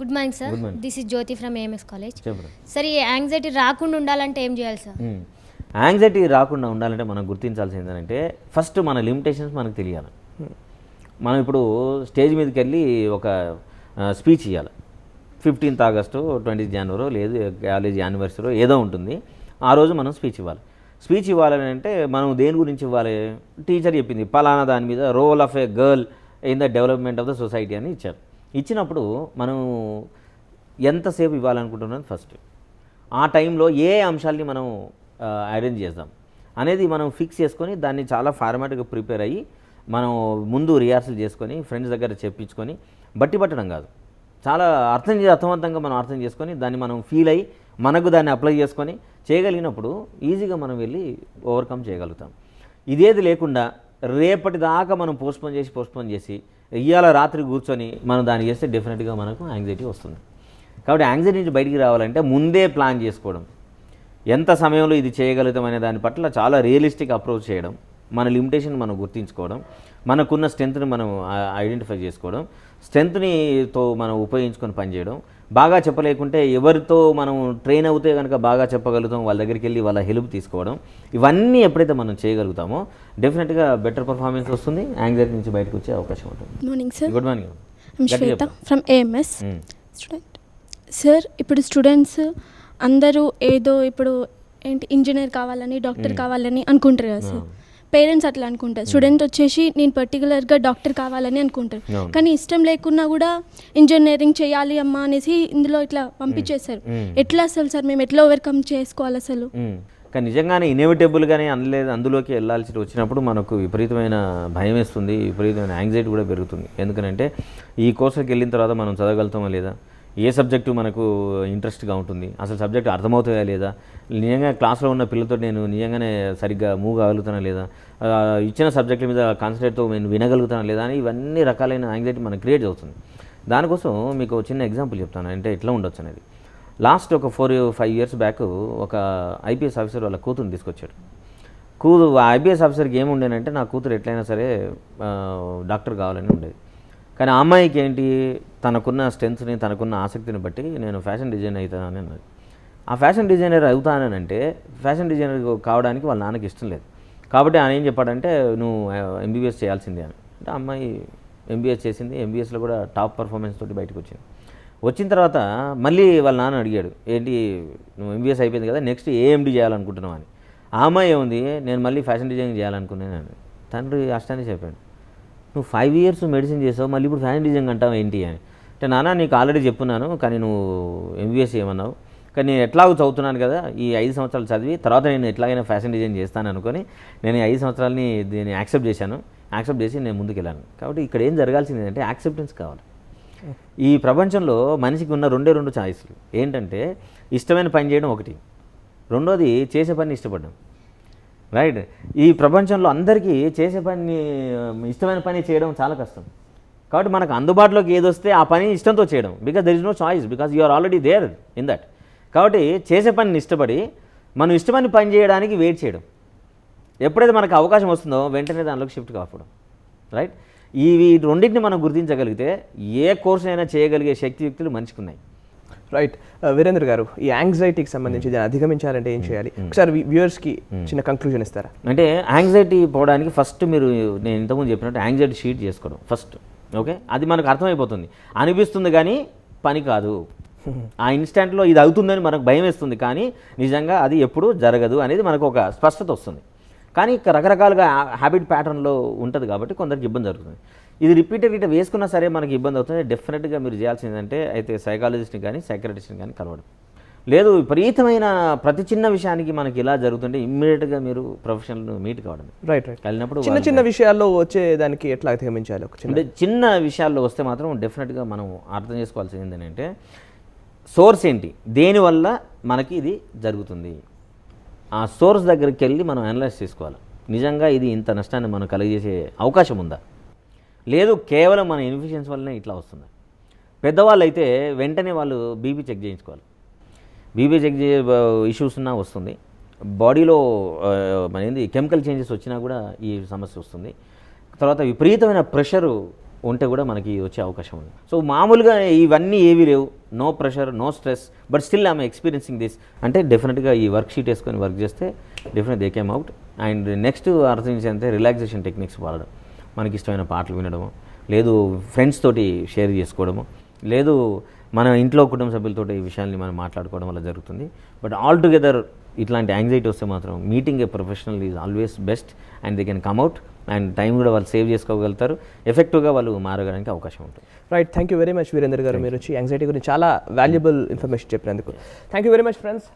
Good morning sir Good morning. This is Jyothi from AMS college చెప్పండి. Sir ఈ anxiety రాకుండా ఉండాలంటే ఏం చేయాలి సార్ యాంగ్జైటీ రాకుండా ఉండాలంటే మనం గుర్తించాల్సింది ఏంటంటే ఫస్ట్ మన లిమిటేషన్స్ మనకు తెలియాలి. మనం ఇప్పుడు స్టేజ్ మీదకి వెళ్ళి ఒక స్పీచ్ ఇవ్వాలి ఫిఫ్టీన్త్ ఆగస్టు ట్వంటీ జనవరి లేదు కాలేజ్ యానివర్సరీ ఏదో ఉంటుంది. ఆ రోజు మనం స్పీచ్ ఇవ్వాలి. స్పీచ్ ఇవ్వాలని అంటే మనం దేని గురించి ఇవ్వాలి? టీచర్ చెప్పింది పలానా దాని మీద role of a girl in the development of the society అని ఇచ్చారు. ఇచ్చినప్పుడు మనం ఎంతసేపు ఇవ్వాలనుకుంటున్నది ఫస్ట్? ఆ టైంలో ఏ అంశాల్ని మనం అరేంజ్ చేద్దాం? అనేది మనం ఫిక్స్ చేసుకొని దాన్ని చాలా ఫార్మాట్గా ప్రిపేర్ అయ్యి మనం ముందు రిహార్సల్ చేసుకొని ఫ్రెండ్స్ దగ్గర చెప్పించుకొని బట్టి పట్టడం కాదు. చాలా అర్థం అర్థవంతంగా మనం అర్థం చేసుకొని దాన్ని మనం ఫీల్ అయ్యి మనకు దాన్ని అప్లై చేసుకొని చేయగలిగినప్పుడు ఈజీగా మనం వెళ్ళి ఓవర్కమ్ చేయగలుగుతాం. ఇదేది లేకుండా రేపటి దాకా మనం పోస్ట్పోన్ చేసి పోస్ట్పోన్ చేసి ఇవాళ రాత్రి కూర్చొని మనం దాన్ని చేస్తే డెఫినెట్గా మనకు యాంగ్జైటీ వస్తుంది. కాబట్టి యాంగ్జైటీ నుంచి బయటికి రావాలంటే ముందే ప్లాన్ చేసుకోవడం. ఎంత సమయంలో ఇది చేయగలుగుతాం అనే దాని పట్ల చాలా రియలిస్టిక్ అప్రోచ్ చేయడం. మన లిమిటేషన్ మనం గుర్తించుకోవడం మనకున్న స్ట్రెంత్ని మనం ఐడెంటిఫై చేసుకోవడం స్ట్రెంత్ని తో మనం ఉపయోగించుకొని పనిచేయడం బాగా చెప్పలేకుంటే ఎవరితో మనం ట్రైన్ అవుతే కనుక బాగా చెప్పగలుగుతాం వాళ్ళ దగ్గరికి వెళ్ళి వాళ్ళ హెల్ప్ తీసుకోవడం ఇవన్నీ ఎప్పుడైతే మనం చేయగలుగుతామో డెఫినెట్గా బెటర్ పర్ఫార్మెన్స్ వస్తుంది యాంగ్జైటీ నుంచి బయటకు వచ్చే అవకాశం ఉంటుంది. Morning sir good morning from AMS. Student sir ఇప్పుడు స్టూడెంట్స్ అందరూ ఏదో ఇప్పుడు ఏంటి ఇంజనీర్ కావాలని డాక్టర్ కావాలని అనుకుంటారు కదా సార్ పేరెంట్స్ అట్లా అనుకుంటారు. స్టూడెంట్ వచ్చేసి నేను పర్టికులర్గా డాక్టర్ కావాలని అనుకుంటారు. కానీ ఇష్టం లేకున్నా కూడా ఇంజనీరింగ్ చేయాలి అమ్మా అనేసి ఇందులో ఇట్లా పంపించేస్తారు మ్మ్. ఎట్లా అసలు సార్ మేము ఎట్లా ఓవర్కమ్ చేసుకోవాలి అసలు. కానీ నిజంగానే ఇన్ఎవిటబుల్గానే అనలేదు అందులోకి వెళ్ళాల్సి వచ్చినప్పుడు మనకు విపరీతమైన భయం వేస్తుంది విపరీతమైన యాంగ్జైటీ కూడా పెరుగుతుంది. ఎందుకనంటే ఈ కోర్సుకి వెళ్ళిన తర్వాత మనం చదవగలుగుతామా లేదా? ఏ సబ్జెక్టు మనకు ఇంట్రెస్ట్గా ఉంటుంది? అసలు సబ్జెక్ట్ అర్థమవుతుందా లేదా? నిజంగా క్లాస్లో ఉన్న పిల్లలతో నేను నిజంగానే సరిగ్గా మూవ్ కాగలుగుతానా లేదా ఇచ్చిన సబ్జెక్టుల మీద కాన్సన్ట్రేట్తో నేను వినగలుగుతానా లేదా అని ఇవన్నీ రకాలైన యాంగ్జైటీ మనకు క్రియేట్ అవుతుంది దానికోసం మీకు చిన్న ఎగ్జాంపుల్ చెప్తాను. అంటే ఎట్లా ఉండొచ్చు అనేది. లాస్ట్ ఒక ఫోర్ ఫైవ్ ఇయర్స్ బ్యాక్ ఒక ఐపీఎస్ ఆఫీసర్ వాళ్ళ కూతురుని తీసుకొచ్చాడు. కూతురు ఆ ఐపీఎస్ ఆఫీసర్కి ఏముండేనంటే నా కూతురు ఎట్లయినా సరే డాక్టర్ కావాలని ఉండేది. కానీ ఆ అమ్మాయికి ఏంటి? తనకున్న స్ట్రెంత్ని తనకున్న ఆసక్తిని బట్టి నేను ఫ్యాషన్ డిజైన్ అవుతానని అన్నది. ఆ ఫ్యాషన్ డిజైనర్ అవుతానంటే ఫ్యాషన్ డిజైనర్ కావడానికి వాళ్ళ నాన్నకి ఇష్టం లేదు. కాబట్టి ఆయన ఏం చెప్పాడంటే నువ్వు ఎంబీబీఎస్ చేయాల్సిందే అని. అంటే అమ్మాయి ఎంబీఎస్ చేసింది. ఎంబీఎస్లో కూడా టాప్ పర్ఫార్మెన్స్ తోటి బయటకు వచ్చింది. వచ్చిన తర్వాత మళ్ళీ వాళ్ళ నాన్న అడిగాడు ఏంటి నువ్వు ఎంబీఎస్ అయిపోయింది కదా నెక్స్ట్ ఏఎండి చేయాలనుకుంటున్నావు అని. ఆ అమ్మాయి ఏముంది? నేను మళ్ళీ ఫ్యాషన్ డిజైనింగ్ చేయాలనుకున్నాను అని. తండ్రి అష్టాన్ని చెప్పాడు. నువ్వు ఫైవ్ ఇయర్స్ మెడిసిన్ చేసావు మళ్ళీ ఇప్పుడు ఫ్యాషన్ డిజైనింగ్ అంటావు ఏంటి అని? అంటే నాన్న నీకు ఆల్రెడీ చెప్పున్నాను కానీ నువ్వు ఎంబీఎస్ చేయమన్నావు. కానీ నేను ఎట్లాగో చదువుతున్నాను కదా ఈ ఐదు సంవత్సరాలు చదివి తర్వాత నేను ఎట్లాగైనా ఫ్యాషన్ డిజైన్ చేస్తాను అనుకొని నేను ఈ ఐదు సంవత్సరాలని దీన్ని యాక్సెప్ట్ చేశాను. యాక్సెప్ట్ చేసి నేను ముందుకు వెళ్ళాను కాబట్టి ఇక్కడ ఏం జరగాల్సింది ఏంటంటే యాక్సెప్టెన్స్ కావాలి. ఈ ప్రపంచంలో మనిషికి ఉన్న రెండే రెండు ఛాయిస్లు ఏంటంటే ఇష్టమైన పని చేయడం ఒకటి. రెండోది చేసే పని ఇష్టపడడం. రైట్ ఈ ప్రపంచంలో అందరికీ చేసే పని ఇష్టమైన పని చేయడం చాలా కష్టం. కాబట్టి మనకు అందుబాటులోకి ఏది వస్తే ఆ పని ఇష్టంతో చేయడం. Because there is no choice because you are already there in that కాబట్టి చేసే పనిని ఇష్టపడి మనం ఇష్టమైన పని చేయడానికి వెయిట్ చేయడం. ఎప్పుడైతే మనకు అవకాశం వస్తుందో వెంటనే దానిలోకి షిఫ్ట్ కాకపోవడం. రైట్ ఇవి రెండింటిని మనం గుర్తించగలిగితే ఏ కోర్స్ అయినా చేయగలిగే శక్తియుక్తులు మనిషికి ఉన్నాయి. రైట్ వీరేంద్ర గారు ఈ యాంగ్జైటీకి సంబంధించి దాన్ని అధిగమించాలంటే ఏం చేయాలి? ఒకసారి వ్యూవర్స్కి చిన్న కంక్లూజన్ ఇస్తారా? అంటే యాంగ్జైటీ పోవడానికి ఫస్ట్ మీరు నేను ఇంతకుముందు చెప్పినట్టు యాంగ్జైటీ షీట్ చేసుకోవడం ఫస్ట్ ఓకే అది మనకు అర్థమైపోతుంది. అనిపిస్తుంది కానీ పని కాదు. ఆ ఇన్స్టెంట్లో ఇది అవుతుందని మనకు భయం వేస్తుంది కానీ నిజంగా అది ఎప్పుడు జరగదు అనేది మనకు ఒక స్పష్టత వస్తుంది. కానీ రకరకాలుగా హ్యాబిట్ ప్యాటర్న్లో ఉంటుంది కాబట్టి కొందరికి ఇబ్బంది జరుగుతుంది. ఇది రిపీటెడ్ ఇట్లా వేసుకున్నా సరే మనకి ఇబ్బంది అవుతుంది. డెఫినెట్గా మీరు చేయాల్సిందంటే అయితే సైకాలజిస్ట్ని కానీ సైకరటిస్ట్ని కానీ కలవడం. లేదు విపరీతమైన ప్రతి చిన్న విషయానికి మనకి ఇలా జరుగుతుంటే ఇమ్మీడియట్గా మీరు ప్రొఫెషనల్ మీట్ కావడం. రైట్ రైట్ కలిగినప్పుడు చిన్న చిన్న విషయాల్లో వచ్చే దానికి ఎట్లా అధిగమించాలి? ఒక చిన్న అంటే చిన్న విషయాల్లో వస్తే మాత్రం డెఫినెట్గా మనం అర్థం చేసుకోవాల్సింది ఏంటంటే సోర్స్ ఏంటి? దేనివల్ల మనకి ఇది జరుగుతుంది? ఆ సోర్స్ దగ్గరికి వెళ్ళి మనం అనలైజ్ చేసుకోవాలి. నిజంగా ఇది ఇంత నష్టాన్ని మనం కలిగజేసే అవకాశం ఉందా? లేదు కేవలం మన ఇన్ఫిషియన్స్ వల్లనే ఇట్లా వస్తుంది. పెద్దవాళ్ళు అయితే వెంటనే వాళ్ళు బీపీ చెక్ చేయించుకోవాలి. బీపీ చెక్ చే ఇష్యూస్ ఉన్నా వస్తుంది. బాడీలో మన ఏంది కెమికల్ చేంజెస్ వచ్చినా కూడా ఈ సమస్య వస్తుంది. తర్వాత విపరీతమైన ప్రెషరు ఉంటే కూడా మనకి వచ్చే అవకాశం ఉంది. సో మామూలుగా ఇవన్నీ ఏవి లేవు. No pressure no stress but still I'm experiencing this. అంటే డెఫినెట్గా ఈ వర్క్ షీట్ వేసుకొని వర్క్ చేస్తే definite they came out. And next అర్థం అర్థించంటే రిలాక్సేషన్ టెక్నిక్స్ వాడడం. మనకి ఇష్టమైన పాటలు వినడము లేదు ఫ్రెండ్స్ తోటి షేర్ చేసుకోవడము లేదు మన ఇంట్లో కుటుంబ సభ్యులతో ఈ విషయాల్ని మనం మాట్లాడుకోవడం వల్ల జరుగుతుంది. బట్ ఆల్ టుగెదర్ ఇట్లాంటి యాంగ్జైటీ వస్తే మాత్రం meeting a professional is always best and they can come out and time కూడా వాళ్ళు సేవ్ చేసుకోగలుగుతారు. ఎఫెక్టివ్గా వాళ్ళు మారడానికి అవకాశం ఉంటుంది. Right thank you very much Veerendra గారు. మీరు వచ్చి యాంగ్జైటీ గురించి చాలా వాల్యుబుల్ ఇన్ఫర్మేషన్ చెప్పినందుకు. Thank you very much friends